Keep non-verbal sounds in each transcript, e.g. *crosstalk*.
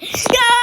Ya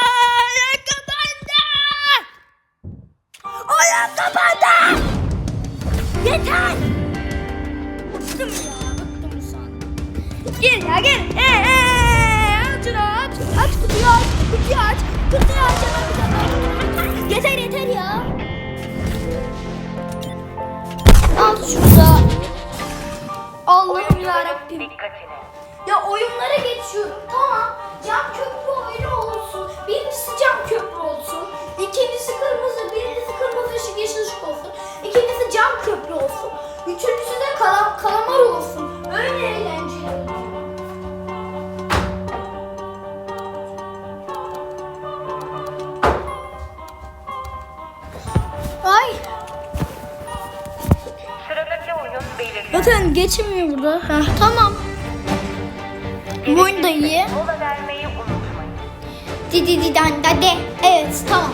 Didi didan da de. Evet tamam.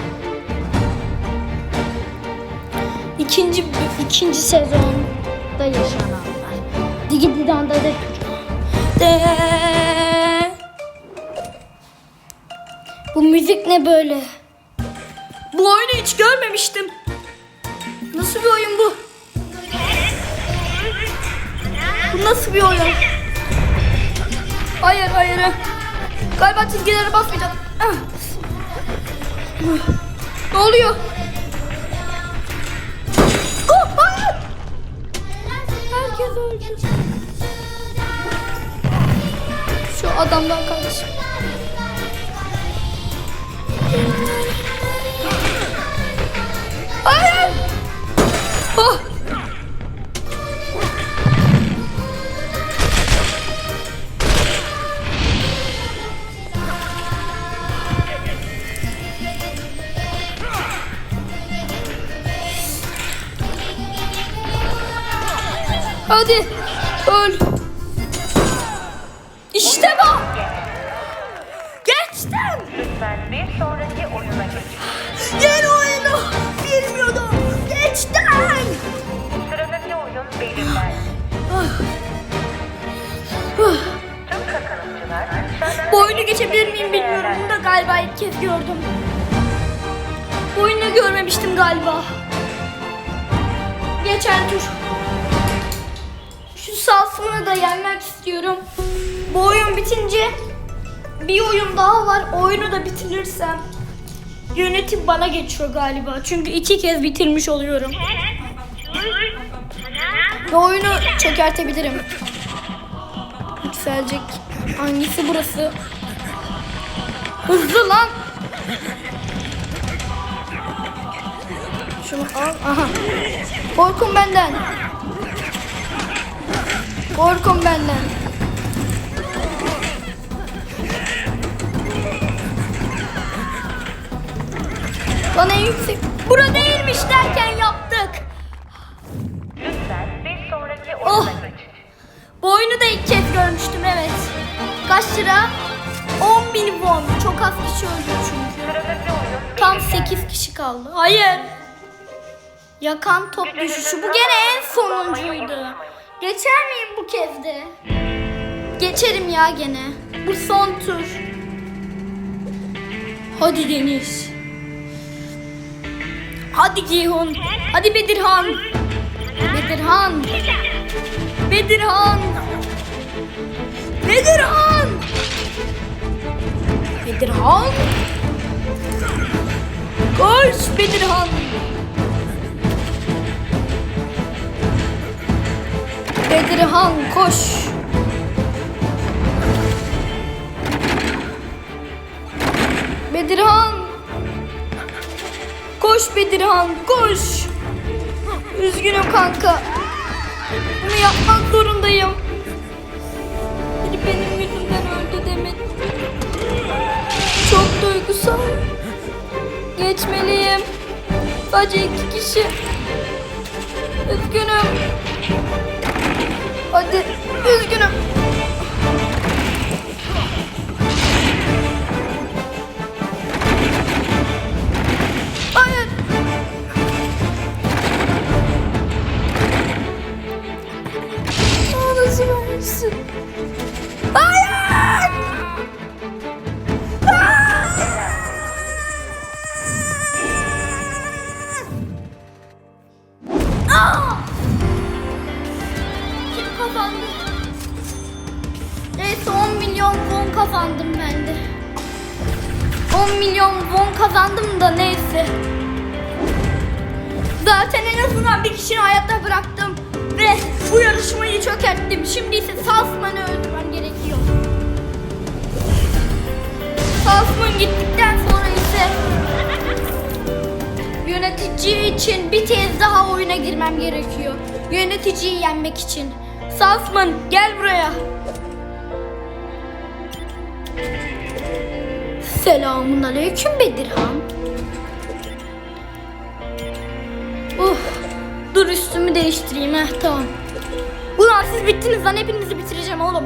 İkinci ikinci sezonda yaşananlar. Digi didan da de. Bu müzik ne böyle? Bu oyunu hiç görmemiştim. Nasıl bir oyun bu? Bu nasıl bir oyun? Hayır hayır. Galiba çizgilere basmayacağım. Ne oluyor? Oh. Herkes öldü. Şu adamdan kardeşim. Hayır. Oh. Hadi öl. İşte bu. Geçtim. Lütfen bir sonraki oyuna geçin. Yeni oyunu bilmiyordum. Geçtim. Sıradaki oyun belirlendi. Ah, Tüm katılımcılar Bu oyunu geçebilir miyim bilmiyorum. Bunu da galiba ilk kez gördüm. Bu oyunu görmemiştim galiba. Geçen tur. Şu safını da yenmek istiyorum. Bu oyun bitince bir oyun daha var. Oyunu da bitirirsem yönetim bana geçiyor galiba. Çünkü iki kez bitirmiş oluyorum. Ve oyunu çökertebilirim. Yükselecek. Hangisi burası? Hızlı lan. Şunu al. Aha. Korkun benden. Korkun benden. Lan en yüksek. Bura değilmiş derken yaptık. lütfen bir sonraki Oh. geçin. Bu oyunu da ilk kez görmüştüm evet. Kaç lira? 10 bin won. Çok az kişi öldü çünkü. Tam belirlendi. 8 kişi kaldı. Hayır. Yakan top düşüşü. Bu gene en sonuncuydu. Geçer miyim bu kez de? Geçerim ya gene. Bu son tur. Hadi Deniz. Hadi Ceyhun. Hadi Bedirhan. Bedirhan. Bedirhan. Bedirhan. Bedirhan. Koş Bedirhan. Bedirhan koş. Bedirhan. Koş Bedirhan koş. Üzgünüm kanka. Bunu yapmak zorundayım. Biri benim yüzümden öldü demek. Çok duygusal. Geçmeliyim. Sadece iki kişi. Üzgünüm. Hadi üzgünüm. 10 milyon won kazandım da neyse. Zaten en azından bir kişinin hayatta bıraktım. Ve bu yarışmayı çökerttim. Şimdi ise Salzman'ı öldürmem gerekiyor. Salzman gittikten sonra ise yönetici için bir kez daha oyuna girmem gerekiyor. Yöneticiyi yenmek için. Salzman gel buraya. Selamun aleyküm Bedirhan. Uf, dur üstümü değiştireyim heh tamam. Ulan siz bittiniz lan hepinizi bitireceğim oğlum.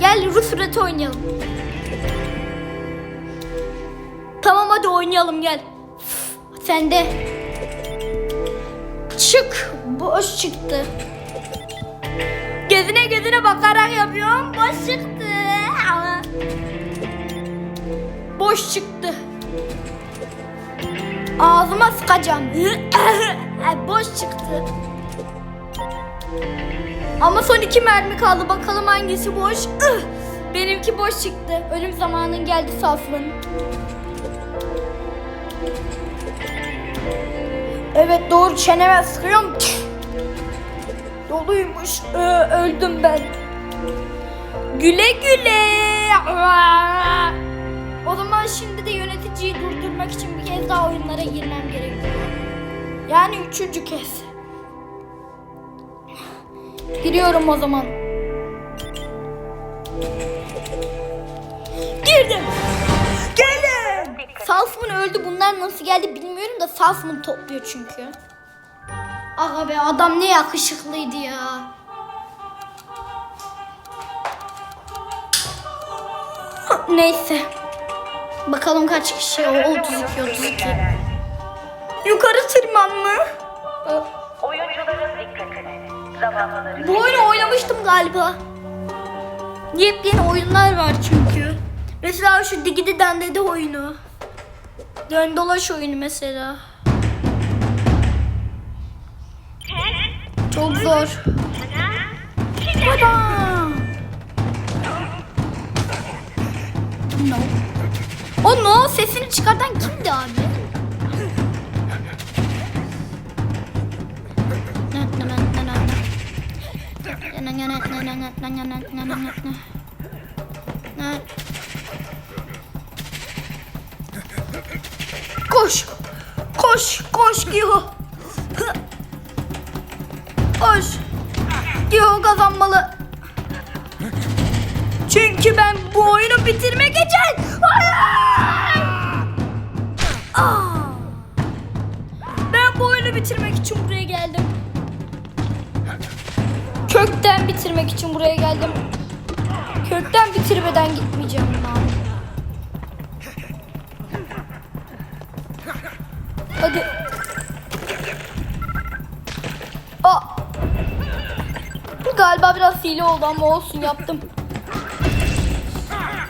Gel Rus ruleti oynayalım. Tamam hadi oynayalım gel. Sen de. Çık. Boş çıktı. Gözüne gözüne bakarak yapıyorum. Boş çıktı. Boş çıktı. Ağzıma sıkacağım. Ay, *laughs* boş çıktı. Ama son iki mermi kaldı. Bakalım hangisi boş. *laughs* Benimki boş çıktı. Ölüm zamanın geldi Safran. Evet doğru çeneme sıkıyorum. *laughs* Doluymuş. Öldüm ben. Güle güle. O zaman şimdi de yöneticiyi durdurmak için bir kez daha oyunlara girmem gerekiyor. Yani üçüncü kez. Giriyorum o zaman. Girdim. Geldim. Salsman öldü. Bunlar nasıl geldi bilmiyorum da Salsman topluyor çünkü. Aga be adam ne yakışıklıydı ya. Neyse. Bakalım kaç kişi o 32 32. Yukarı tırmanma. Oyuncuların Bu oyunu oynamıştım galiba. Yepyeni oyunlar var çünkü. Mesela şu Digidi Dendede oyunu. Dön dolaş oyunu mesela. Çok zor. Tada! No. O no sesini çıkartan kimdi abi? Koş. Koş. Koş Giho. Oyunu bitirmek için buraya geldim. Kökten bitirmek için buraya geldim. Kökten bitirmeden gitmeyeceğim lan. Hadi. Aa. Galiba biraz hile oldu ama olsun yaptım.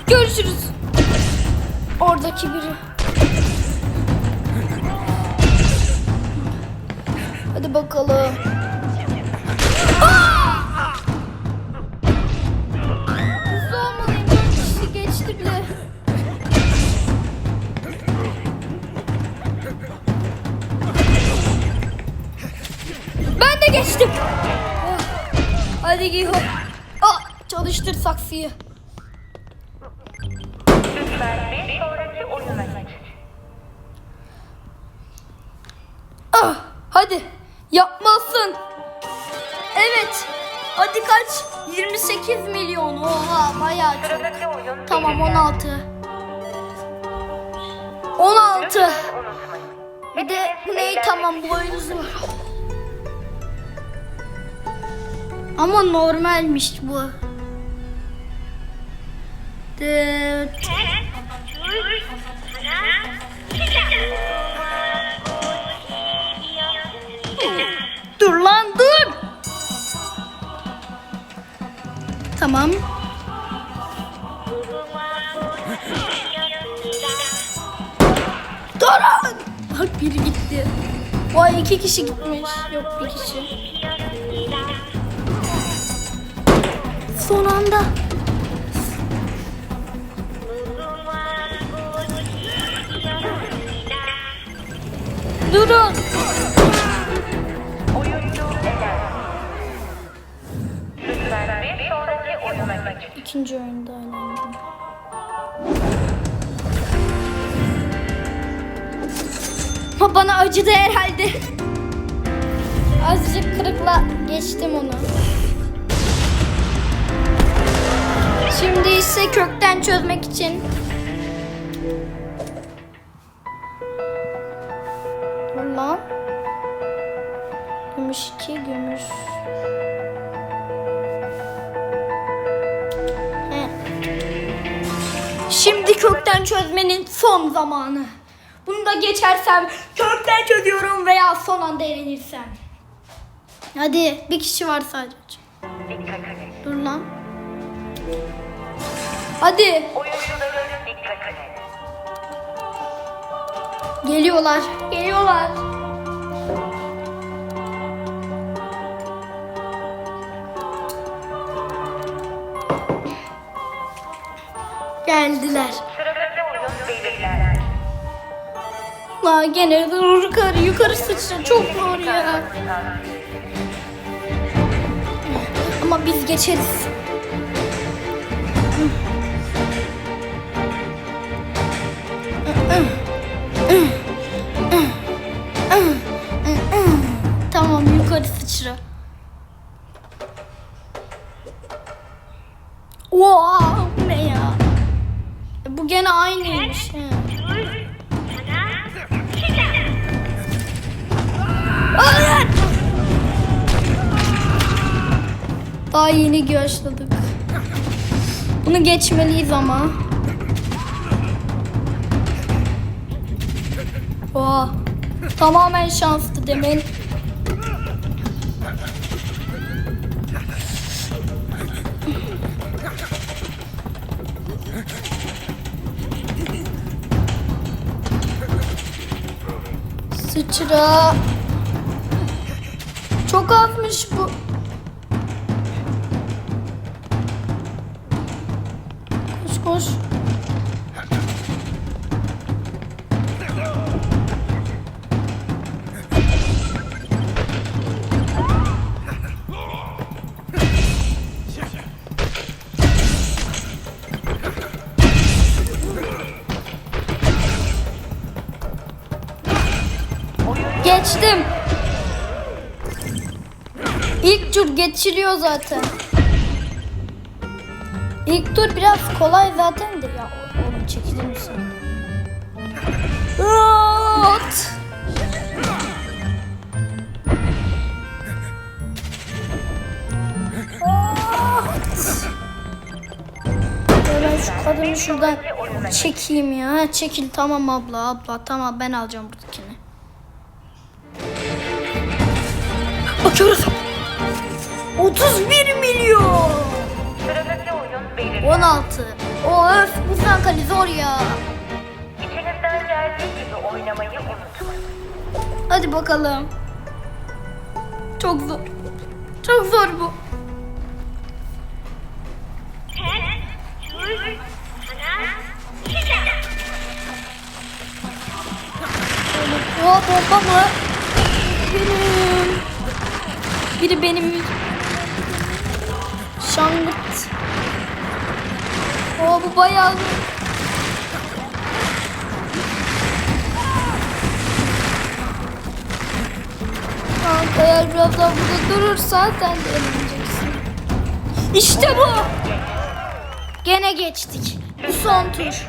Görüşürüz. Oradaki biri. Hadi bakalım. Hızlı olmalıyım. Dört kişi geçti bile. Ben de geçtim. Hadi Giho. Ah, çalıştır saksıyı. Yapmalısın. Evet. Hadi kaç? 28 milyon. Oha bayağı çok. Tamam belirlendi. 16. 16. Lütfen unutmayın. Bir de ne tamam oyun zor. Ama normalmiş bu. Dıt. Dur lan dur. Tamam. Durun. Bak biri gitti. Vay iki kişi gitmiş. Yok bir kişi. Son anda. Durun. İkinci oyunda eğlendim. Ha bana acıdı herhalde. Azıcık kırıkla geçtim onu. Şimdi ise kökten çözmek için Bundan 62 Şimdi kökten çözmenin son zamanı. Bunu da geçersem kökten çözüyorum veya son anda eğlenirsem. Hadi bir kişi var sadece. Dur lan. Hadi geliyorlar. Geliyorlar. Geldiler. La gene yukarı yukarı sıçra çok zor ya. Ama biz geçeriz. Daha yeni başladık. Bunu geçmeliyiz ama. Oha. Tamamen şanslı demin. Sıçra. Çok azmış bu. Koş. Geçtim. İlk tur geçiliyor zaten. İlk tur biraz kolay zaten de ya oğlum çekilir misin? Rot. Ben şu kadını şuradan çekeyim ya. Çekil tamam abla abla tamam ben alacağım buradakini. Bakıyoruz. 31 milyon. Sıradaki oyun belirlendi. 16. O öf bu sankali zor ya. İçinizden geldiği gibi oynamayı unutmayın. Hadi bakalım. Çok zor. Çok zor bu. Oha bomba mı? Benim. Biri benim. Şangırt. Oha bu bayağı. Kanka eğer biraz burada durursan sen de eleneceksin. İşte bu. Gene geçtik. Bu son tur.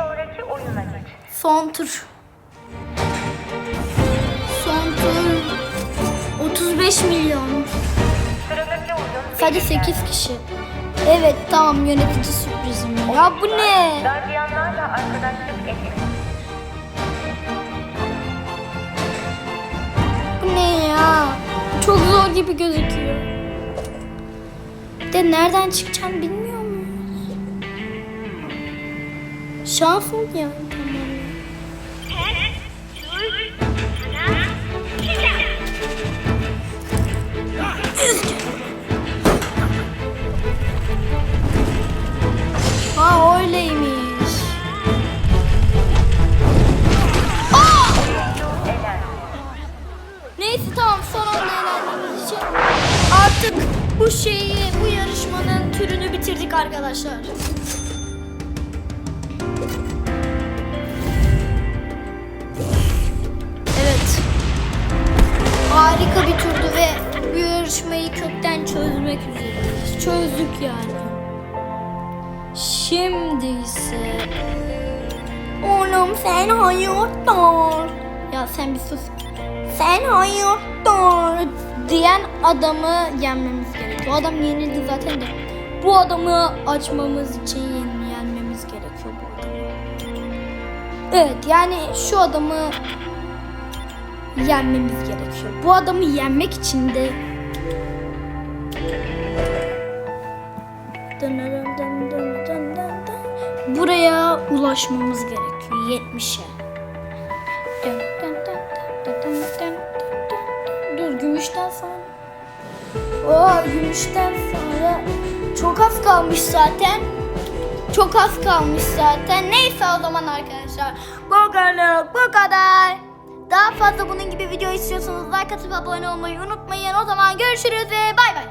Son tur. Son tur. 35 milyon. Sadece 8 kişi. Evet tamam yönetici sürprizim. Ya bu ne? Gardiyanlarla arkadaşlık etmeyin. Bu ne ya? Çok zor gibi gözüküyor. De nereden çıkacağım bilmiyor muyuz? Şans mı ya? Çözdük yani. Şimdi ise Oğlum sen hayırdır? Ya sen bir sus. Sen hayırdır? Diyen adamı yenmemiz gerekiyor. O adam yenildi zaten de. Bu adamı açmamız için yen- yenmemiz gerekiyor bu adamı. Evet yani şu adamı yenmemiz gerekiyor. Bu adamı yenmek için de ulaşmamız gerekiyor 70'e. Dın dın dın dın dın dın dın dın. Dur gümüşten sonra. Oo gümüşten sonra çok az kalmış zaten. Çok az kalmış zaten. Neyse o zaman arkadaşlar. Bugünlük bu kadar. Daha fazla bunun gibi video istiyorsanız like atıp abone olmayı unutmayın. O zaman görüşürüz ve bay bay.